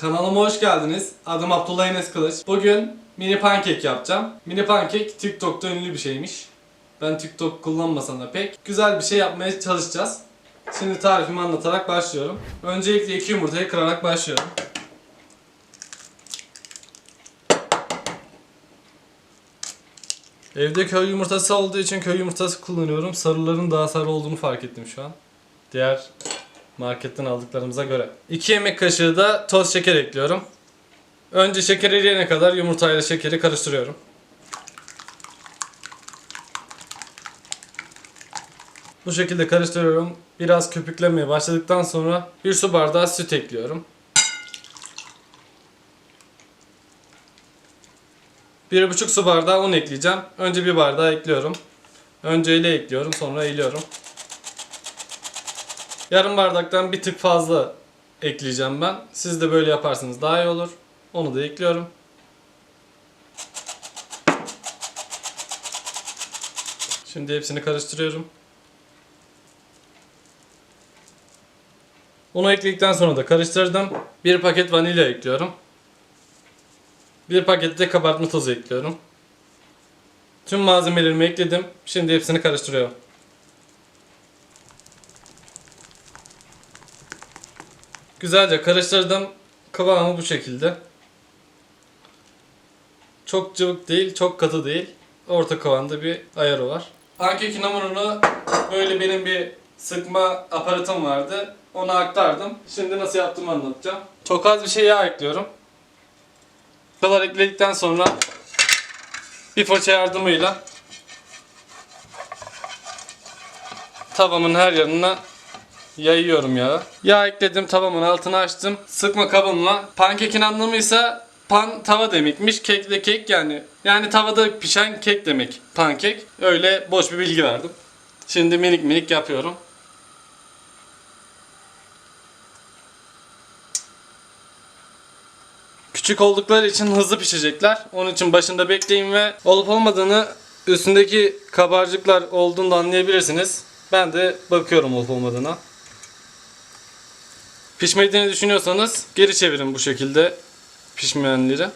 Kanalıma hoş geldiniz. Adım Abdullah Enes Kılıç. Bugün mini pankek yapacağım. Mini pankek TikTok'ta ünlü bir şeymiş. Ben TikTok kullanmasam da pek. Güzel bir şey yapmaya çalışacağız. Şimdi tarifimi anlatarak başlıyorum. Öncelikle iki yumurtayı kırarak başlıyorum. Evde köy yumurtası olduğu için köy yumurtası kullanıyorum. Sarıların daha sarı olduğunu fark ettim şu an. Diğer marketten aldıklarımıza göre. 2 yemek kaşığı da toz şeker ekliyorum. Önce şeker eriyene kadar yumurtayla şekeri karıştırıyorum. Bu şekilde karıştırıyorum. Biraz köpüklemeye başladıktan sonra bir su bardağı süt ekliyorum. Bir buçuk su bardağı un ekleyeceğim. Önce bir bardağı ekliyorum. Önce ile ekliyorum sonra eğiliyorum. Yarım bardaktan bir tık fazla ekleyeceğim ben. Siz de böyle yaparsanız daha iyi olur. Onu da ekliyorum. Şimdi hepsini karıştırıyorum. Unu ekledikten sonra da karıştırdım. Bir paket vanilya ekliyorum. Bir paket de kabartma tozu ekliyorum. Tüm malzemelerimi ekledim. Şimdi hepsini karıştırıyorum. Güzelce karıştırdım. Kıvamı bu şekilde. Çok cıvık değil, çok katı değil. Orta kıvamda bir ayarı var. Pankekin hamurunu böyle benim bir sıkma aparatım vardı. Onu aktardım. Şimdi nasıl yaptığımı anlatacağım. Çok az bir şey yağ ekliyorum. Kadar ekledikten sonra bir fırça yardımıyla tavamın her yanına yayıyorum yağı. Yağ ekledim tavamın altını açtım. Sıkma kabımla. Pankekin anlamıysa pan tava demekmiş. Kek de kek yani. Yani tavada pişen kek demek. Pankek. Öyle boş bir bilgi verdim. Şimdi minik minik yapıyorum. Küçük oldukları için hızlı pişecekler. Onun için başında bekleyin ve olup olmadığını üstündeki kabarcıklar olduğunu anlayabilirsiniz. Ben de bakıyorum olup olmadığına. Pişmediğini düşünüyorsanız geri çevirin bu şekilde pişmeyenleri.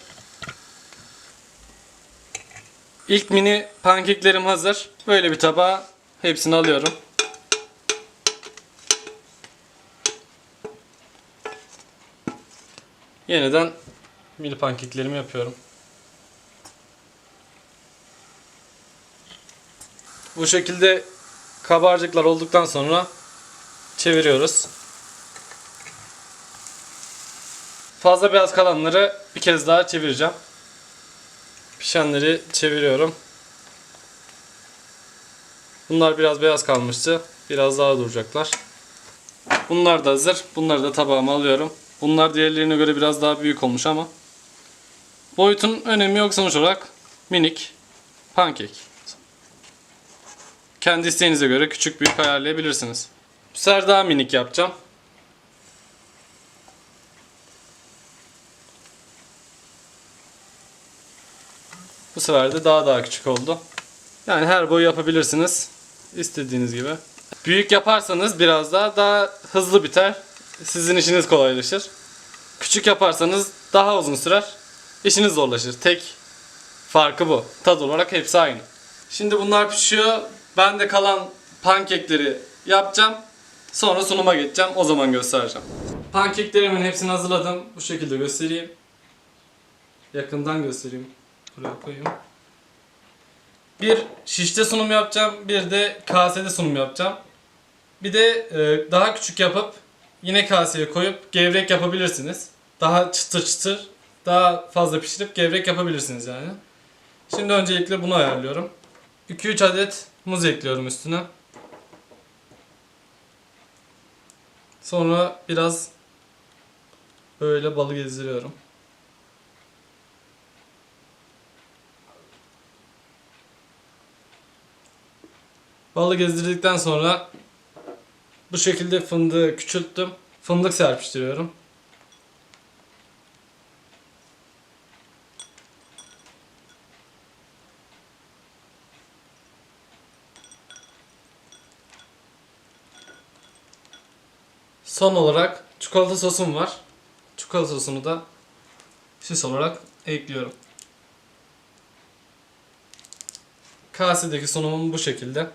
İlk mini pankeklerim hazır. Böyle bir tabağa hepsini alıyorum. Yeniden mini pankeklerimi yapıyorum. Bu şekilde kabarcıklar olduktan sonra çeviriyoruz. Fazla beyaz kalanları bir kez daha çevireceğim. Pişenleri çeviriyorum. Bunlar biraz beyaz kalmıştı. Biraz daha duracaklar. Bunlar da hazır. Bunları da tabağıma alıyorum. Bunlar diğerlerine göre biraz daha büyük olmuş ama boyutun önemi yok sonuç olarak minik pankek. Kendi isteğinize göre küçük büyük ayarlayabilirsiniz. Bu sefer daha minik yapacağım. Bu sefer de daha daha küçük oldu. Yani her boyu yapabilirsiniz. istediğiniz gibi. Büyük yaparsanız biraz daha daha hızlı biter. Sizin işiniz kolaylaşır. Küçük yaparsanız daha uzun sürer. İşiniz zorlaşır. Tek farkı bu. Tad olarak hepsi aynı. Şimdi bunlar pişiyor. Ben de kalan pankekleri yapacağım. Sonra sunuma geçeceğim. O zaman göstereceğim. Pankeklerimin hepsini hazırladım. Bu şekilde göstereyim. Yakından göstereyim. Buraya koyayım. Bir şişte sunum yapacağım. Bir de kasede sunum yapacağım. Bir de e, daha küçük yapıp yine kaseye koyup gevrek yapabilirsiniz. Daha çıtır çıtır daha fazla pişirip gevrek yapabilirsiniz yani. Şimdi öncelikle bunu ayarlıyorum. 2-3 adet muz ekliyorum üstüne. Sonra biraz böyle balı gezdiriyorum. Balı gezdirdikten sonra bu şekilde fındığı küçülttüm. Fındık serpiştiriyorum. Son olarak çikolata sosum var. Çikolata sosunu da süs olarak ekliyorum. Kasedeki sunumum bu şekilde.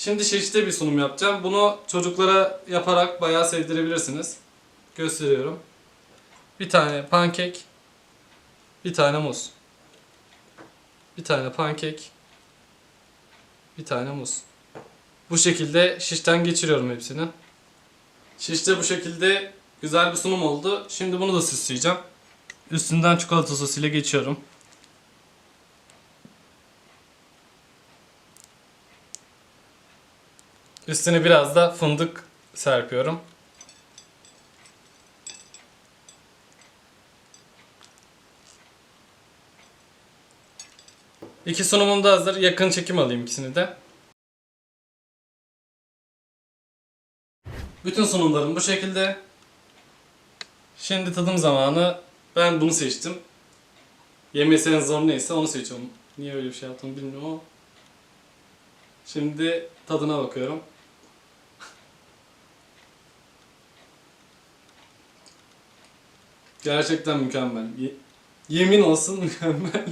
Şimdi şişte bir sunum yapacağım. Bunu çocuklara yaparak bayağı sevdirebilirsiniz. Gösteriyorum. Bir tane pankek, bir tane muz. Bir tane pankek, bir tane muz. Bu şekilde şişten geçiriyorum hepsini. Şişte bu şekilde güzel bir sunum oldu. Şimdi bunu da süsleyeceğim. Üstünden çikolata sosuyla geçiyorum. Üstüne biraz da fındık serpiyorum. İki sunumum da hazır. Yakın çekim alayım ikisini de. Bütün sunumlarım bu şekilde. Şimdi tadım zamanı. Ben bunu seçtim. Yemesi en zor neyse onu seçiyorum. Niye öyle bir şey yaptım bilmiyorum ama. Şimdi tadına bakıyorum. Gerçekten mükemmel. Ye- yemin olsun mükemmel.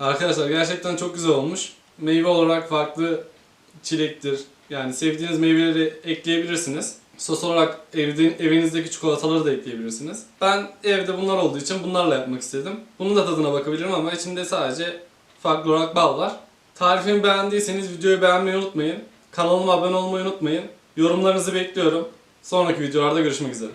Arkadaşlar gerçekten çok güzel olmuş. Meyve olarak farklı çilektir. Yani sevdiğiniz meyveleri ekleyebilirsiniz. Sos olarak evde, evinizdeki çikolataları da ekleyebilirsiniz. Ben evde bunlar olduğu için bunlarla yapmak istedim. Bunun da tadına bakabilirim ama içinde sadece farklı olarak bal var. Tarifimi beğendiyseniz videoyu beğenmeyi unutmayın. Kanalıma abone olmayı unutmayın. Yorumlarınızı bekliyorum. Sonraki videolarda görüşmek üzere.